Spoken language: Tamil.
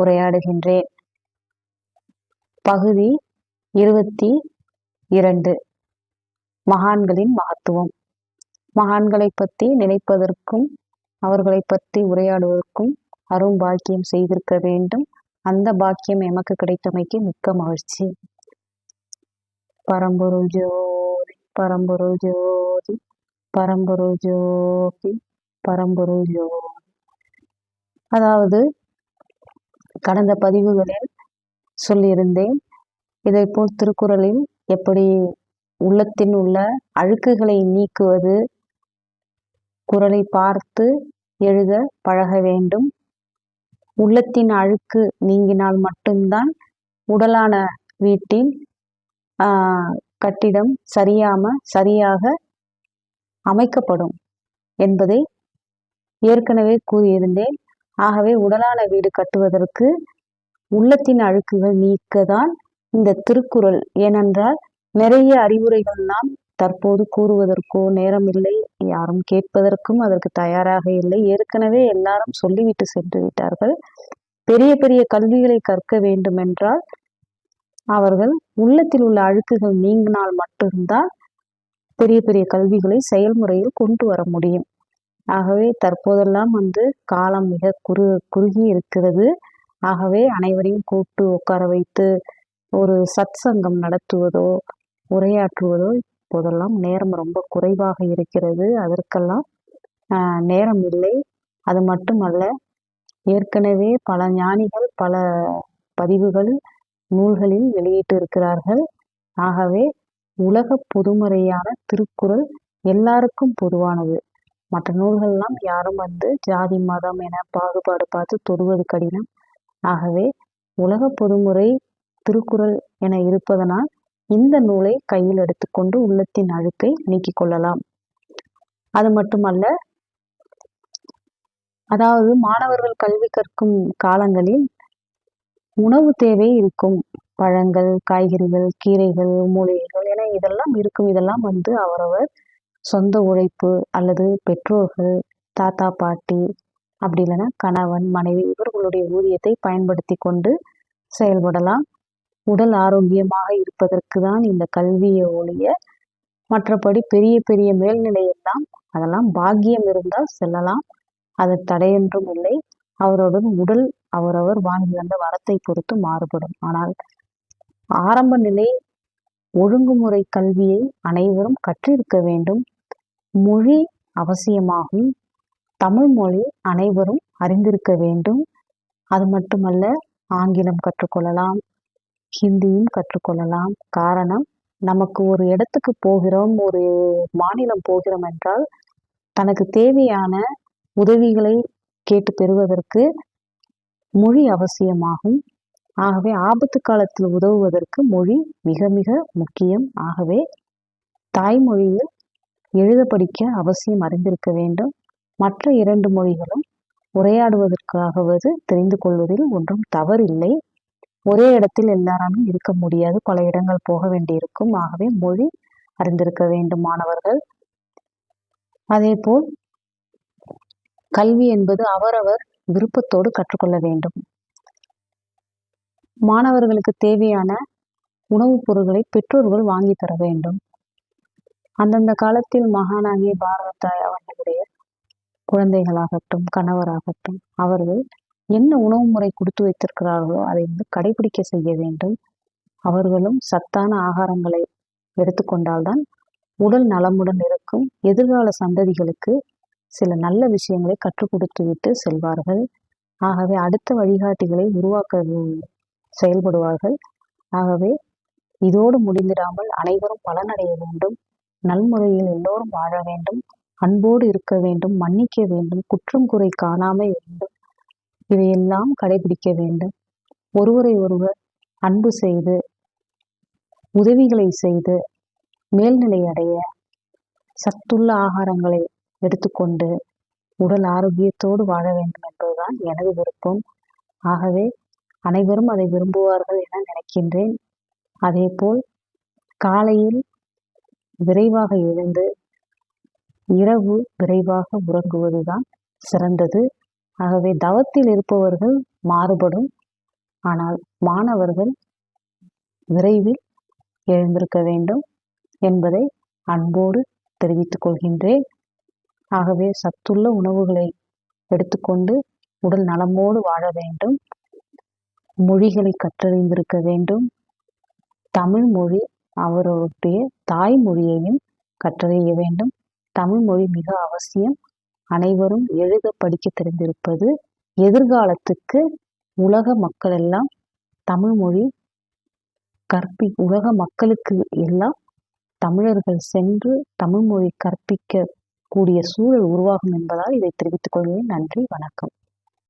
உரையாடுகின்றேன். பகுதி இருபத்தி இரண்டு. மகான்களின் மகத்துவம். மகான்களை பற்றி நினைப்பதற்கும் அவர்களை பற்றி உரையாடுவதற்கும் அரும் பாக்கியம் செய்திருக்க வேண்டும். அந்த பாக்கியம் எமக்கு கிடைத்தமைக்கு மிக்க மகிழ்ச்சி. பரம்பொருள் ஜோதி பரம்பொருள் ஜோதி பரம்பொருள் ஜோதி பரம்பொருள் ஜோதி. அதாவது கடந்த பதிவுகளில் சொல்லியிருந்தேன். இதைப்போல் திருக்குறளில் எப்படி உள்ளத்தின் உள்ள அழுக்குகளை நீக்குவது குரலை பார்த்து எழுத பழக வேண்டும். உள்ளத்தின் அழுக்கு நீங்கினால் மட்டும்தான் உடலான வீட்டில் கட்டிடம் சரியாம சரியாக அமைக்கப்படும் என்பதை ஏற்கனவே கூறியிருந்தேன். ஆகவே உடலான வீடு கட்டுவதற்கு உள்ளத்தின் அழுக்குகள் நீக்கதான் இந்த திருக்குறள். ஏனென்றால் நிறைய அறிவுரைகள் நாம் தற்போது கூறுவதற்கோ நேரம் இல்லை யாரும் கேட்பதற்கும் அதற்கு தயாராக இல்லை. ஏற்கனவே எல்லாரும் சொல்லிவிட்டு சென்று விட்டார்கள். பெரிய பெரிய கல்விகளை கற்க வேண்டும் என்றால் அவர்கள் உள்ளத்தில் உள்ள அழுக்குகள் நீங்கினால் மட்டும்தான் பெரிய பெரிய கல்விகளை செயல்முறையில் கொண்டு வர முடியும். ஆகவே தற்போதெல்லாம் வந்து காலம் மிக குறு குறுகி இருக்கிறது. ஆகவே அனைவரையும் கூப்பிட்டு உட்கார வைத்து ஒரு சத் சங்கம் நடத்துவதோ உரையாற்றுவதோ இப்போதெல்லாம் நேரம் ரொம்ப குறைவாக இருக்கிறது. அதற்கெல்லாம் நேரம் இல்லை. அது மட்டுமல்ல ஏற்கனவே பல ஞானிகள் பல பதிவுகள் நூல்களில் வெளியிட்டு இருக்கிறார்கள் ஆகவே உலக பொதுமுறையான திருக்குறள் எல்லாருக்கும் பொதுவானது. மற்ற நூல்கள்லாம் யாரும் வந்து ஜாதி மதம் என பாகுபாடு பார்த்து தொடுவது கடினம். ஆகவே உலக பொதுமுறை திருக்குறள் என இருப்பதனால் இந்த நூலை கையில் எடுத்துக்கொண்டு உள்ளத்தின் அழுக்கை நீக்கிக் கொள்ளலாம். அது மட்டுமல்ல அதாவது மாணவர்கள் கல்வி கற்கும் காலங்களில் உணவு தேவை இருக்கும். பழங்கள் காய்கறிகள் கீரைகள் மூலிகைகள் என இதெல்லாம் இருக்கும். இதெல்லாம் வந்து அவரவர் சொந்த உழைப்பு அல்லது பெற்றோர்கள் தாத்தா பாட்டி அப்படி இல்லைன்னா கணவன் மனைவி இவர்களுடைய ஊதியத்தை பயன்படுத்தி கொண்டு செயல்படலாம். உடல் ஆரோக்கியமாக இருப்பதற்கு தான் இந்த கல்வியை ஒழிய மற்றபடி பெரிய பெரிய மேல்நிலையெல்லாம் அதெல்லாம் பாக்கியம் இருந்தால் செல்லலாம். அது தடையென்றும் இல்லை. அவருடன் உடல் அவரவர் வாங்கி வந்த வரத்தை பொறுத்து மாறுபடும். ஆனால் ஆரம்ப நிலை ஒழுங்குமுறை கல்வியை அனைவரும் கற்றிருக்க வேண்டும். மொழி அவசியமாகும். தமிழ் மொழி அனைவரும் அறிந்திருக்க வேண்டும். அது மட்டுமல்ல ஆங்கிலம் கற்றுக்கொள்ளலாம் ஹிந்தியும் கற்றுக்கொள்ளலாம். காரணம் நமக்கு ஒரு இடத்துக்கு போகிறோம் ஒரு மாநிலம் போகிறோம் என்றால் தனக்கு தேவையான உதவிகளை கேட்டு பெறுவதற்கு மொழி அவசியமாகும். ஆகவே ஆபத்து காலத்தில் உதவுவதற்கு மொழி மிக மிக முக்கியம். ஆகவே தாய்மொழியில் எழுத படிக்க அவசியம் அறிந்திருக்க வேண்டும். மற்ற இரண்டு மொழிகளும் உரையாடுவதற்காகவது தெரிந்து கொள்வதில் ஒன்றும் தவறில்லை. ஒரே இடத்தில் எல்லாராலும் இருக்க முடியாது. பல இடங்கள் போக வேண்டியிருக்கும். ஆகவே மொழி அறிந்திருக்க வேண்டும் மாணவர்கள். அதேபோல் கல்வி என்பது அவரவர் விருப்பத்தோடு கற்றுக்கொள்ள வேண்டும். மாணவர்களுக்கு தேவையான உணவுப் பொருட்களை பெற்றோர்கள் வாங்கி தர வேண்டும். அந்தந்த காலத்தில் மகானாகிய பாரதத்தாய் அவர்களுடைய குழந்தைகளாகட்டும் கணவராகட்டும் அவர்கள் என்ன உணவு முறை கொடுத்து வைத்திருக்கிறார்களோ அதை வந்து கடைபிடிக்க செய்ய வேண்டும். அவர்களும் சத்தான ஆகாரங்களை எடுத்துக்கொண்டால்தான் உடல் நலமுடன் இருக்கும். எதிர்கால சந்ததிகளுக்கு சில நல்ல விஷயங்களை கற்றுக் கொடுத்து விட்டு செல்வார்கள். ஆகவே அடுத்த வழிகாட்டிகளை உருவாக்க செயல்படுவார்கள். ஆகவே இதோடு முடிந்திடாமல் அனைவரும் பலனடைய வேண்டும். நல்முறையில் எல்லோரும் வாழ வேண்டும். அன்போடு இருக்க வேண்டும். மன்னிக்க வேண்டும். குற்றம் குறை காணாமல் வேண்டும். இவையெல்லாம் கடைபிடிக்க வேண்டும். ஒருவரை ஒருவர் அன்பு செய்து உதவிகளை செய்து மேல்நிலை அடைய சத்துள்ள ஆகாரங்களை எடுத்துக்கொண்டு உடல் ஆரோக்கியத்தோடு வாழ வேண்டும் என்பதுதான் எனது விருப்பம். ஆகவே அனைவரும் அதை விரும்புவார்கள் என நினைக்கின்றேன். அதேபோல் காலையில் விரைவாக எழுந்து இரவு விரைவாக உறங்குவதுதான் சிறந்தது. ஆகவே தவத்தில் இருப்பவர்கள் மாறுபடும். ஆனால் மாணவர்கள் விரைவில் எழுந்திருக்க வேண்டும் என்பதை அன்போடு தெரிவித்துக் கொள்கின்றேன். ஆகவே சத்துள்ள உணவுகளை எடுத்துக்கொண்டு உடல் நலமோடு வாழ வேண்டும். மொழிகளை கற்றறிந்திருக்க வேண்டும். தமிழ் மொழி அவருடைய தாய்மொழியையும் கற்றறிய வேண்டும். தமிழ் மொழி மிக அவசியம். அனைவரும் எழுத படிக்க தெரிந்திருப்பது எதிர்காலத்துக்கு உலக மக்கள் எல்லாம் தமிழ் மொழி கற்பி உலக மக்களுக்கு எல்லாம் தமிழர்கள் சென்று தமிழ் மொழி கற்பிக்க கூடிய சூழல் உருவாகும் என்பதால் இதை தெரிவித்துக் கொள்கிறேன். நன்றி வணக்கம்.